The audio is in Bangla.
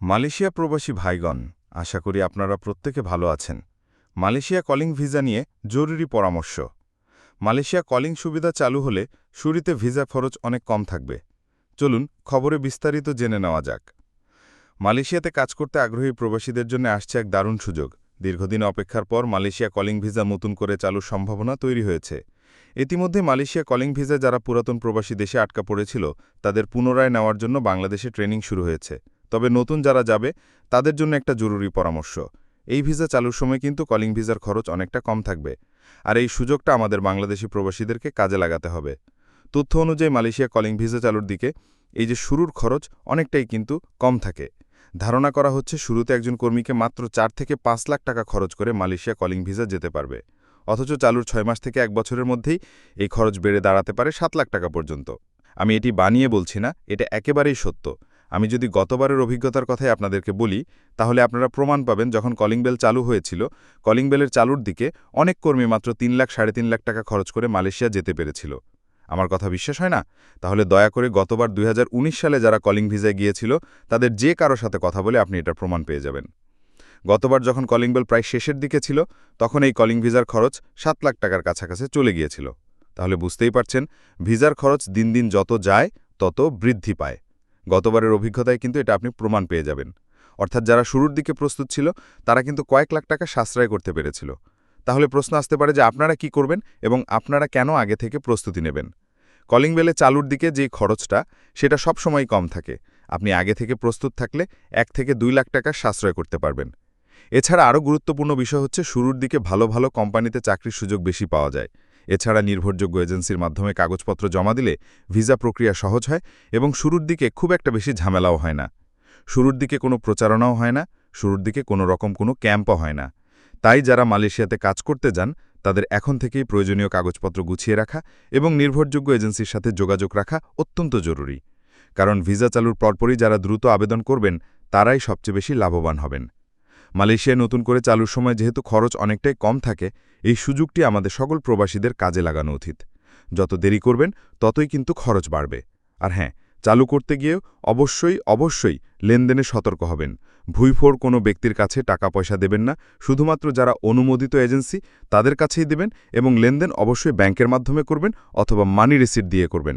মালয়েশিয়া প্রবাসী ভাইগণ, আশা করি আপনারা প্রত্যেকে ভালো আছেন। মালয়েশিয়া কলিং ভিসা নিয়ে জরুরি পরামর্শ। মালয়েশিয়া কলিং সুবিধা চালু হলে শুরুতে ভিসা খরচ অনেক কম থাকবে। চলুন খবরে বিস্তারিত জেনে নেওয়া যাক। মালয়েশিয়াতে কাজ করতে আগ্রহী প্রবাসীদের জন্য আসছে এক দারুণ সুযোগ। দীর্ঘদিন অপেক্ষার পর মালয়েশিয়া কলিং ভিসা নতুন করে চালুর সম্ভাবনা তৈরি হয়েছে। ইতিমধ্যে মালয়েশিয়া কলিং ভিসা যারা পুরাতন প্রবাসী দেশে আটকা পড়েছিল, তাদের পুনরায় নেওয়ার জন্য বাংলাদেশে ট্রেনিং শুরু হয়েছে। তবে নতুন যারা যাবে, তাদের জন্য একটা জরুরি পরামর্শ। এই ভিসা চালুর সময় কিন্তু কলিং ভিসার খরচ অনেকটা কম থাকবে। আর এই সুযোগটা আমাদের বাংলাদেশি প্রবাসীদেরকে কাজে লাগাতে হবে। তথ্য অনুযায়ী মালয়েশিয়া কলিং ভিসা চালুর দিকে এই যে শুরুর খরচ অনেকটাই কিন্তু কম থাকে। ধারণা করা হচ্ছে শুরুতে একজন কর্মীকে মাত্র চার থেকে পাঁচ লাখ টাকা খরচ করে মালয়েশিয়া কলিং ভিসা যেতে পারবে। অথচ চালুর ছয় মাস থেকে এক বছরের মধ্যেই এই খরচ বেড়ে দাঁড়াতে পারে সাত লাখ টাকা পর্যন্ত। আমি এটি বানিয়ে বলছি না, এটা একেবারেই সত্য। আমি যদি গতবারের অভিজ্ঞতার কথাই আপনাদেরকে বলি, তাহলে আপনারা প্রমাণ পাবেন যখন কলিং বেল চালু হয়েছিল। কলিং বেলের চালুর দিকে অনেক কর্মী মাত্র তিন লাখ, সাড়ে তিন লাখ টাকা খরচ করে মালয়েশিয়া যেতে পেরেছিল। আমার কথা বিশ্বাস হয় না? তাহলে দয়া করে গতবার দুই হাজার উনিশ সালে যারা কলিং ভিসায় গিয়েছিল, তাদের যে কারও সাথে কথা বলে আপনি এটা প্রমাণ পেয়ে যাবেন। গতবার যখন কলিং বেল প্রায় শেষের দিকে ছিল, তখন এই কলিং ভিসার খরচ সাত লাখ টাকার কাছাকাছি চলে গিয়েছিল। তাহলে বুঝতেই পারছেন ভিসার খরচ দিন দিন যত যায়, তত বৃদ্ধি পায়। গতবারের অভিজ্ঞতায় কিন্তু এটা আপনি প্রমাণ পেয়ে যাবেন। অর্থাৎ যারা শুরুর দিকে প্রস্তুত ছিল, তারা কিন্তু কয়েক লাখ টাকা সাশ্রয় করতে পেরেছিল। তাহলে প্রশ্ন আসতে পারে যে আপনারা কি করবেন এবং আপনারা কেন আগে থেকে প্রস্তুতি নেবেন? কলিং বেলে চালুর দিকে যে খরচটা, সেটা সব সময় কম থাকে। আপনি আগে থেকে প্রস্তুত থাকলে এক থেকে দুই লাখ টাকা সাশ্রয় করতে পারবেন। এছাড়া আরও গুরুত্বপূর্ণ বিষয় হচ্ছে শুরুর দিকে ভালো ভালো কোম্পানিতে চাকরির সুযোগ বেশি পাওয়া যায়। এছাড়া নির্ভরযোগ্য এজেন্সির মাধ্যমে কাগজপত্র জমা দিলে ভিসা প্রক্রিয়া সহজ হয় এবং শুরুর দিকে খুব একটা বেশি ঝামেলাও হয় না। শুরুর দিকে কোনো প্রচারণাও হয় না, শুরুর দিকে কোনো রকম কোনো ক্যাম্পও হয় না। তাই যারা মালয়েশিয়াতে কাজ করতে যান, তাদের এখন থেকেই প্রয়োজনীয় কাগজপত্র গুছিয়ে রাখা এবং নির্ভরযোগ্য এজেন্সির সাথে যোগাযোগ রাখা অত্যন্ত জরুরি। কারণ ভিসা চালুর পরপরই যারা দ্রুত আবেদন করবেন, তারাই সবচেয়ে বেশি লাভবান হবেন। মালয়েশিয়ায় নতুন করে চালুর সময় যেহেতু খরচ অনেকটাই কম থাকে, এই সুযোগটি আমাদের সকল প্রবাসীদের কাজে লাগানো উচিত। যত দেরি করবেন, ততই কিন্তু খরচ বাড়বে। আর হ্যাঁ চালু করতে গিয়েও অবশ্যই অবশ্যই লেনদেনে সতর্ক হবেন। ভুইফোর কোনো ব্যক্তির কাছে টাকা পয়সা দেবেন না, শুধুমাত্র যারা অনুমোদিত এজেন্সি তাদের কাছেই দেবেন এবং লেনদেন অবশ্যই ব্যাংকের মাধ্যমে করবেন অথবা মানি রিসিট দিয়ে করবেন।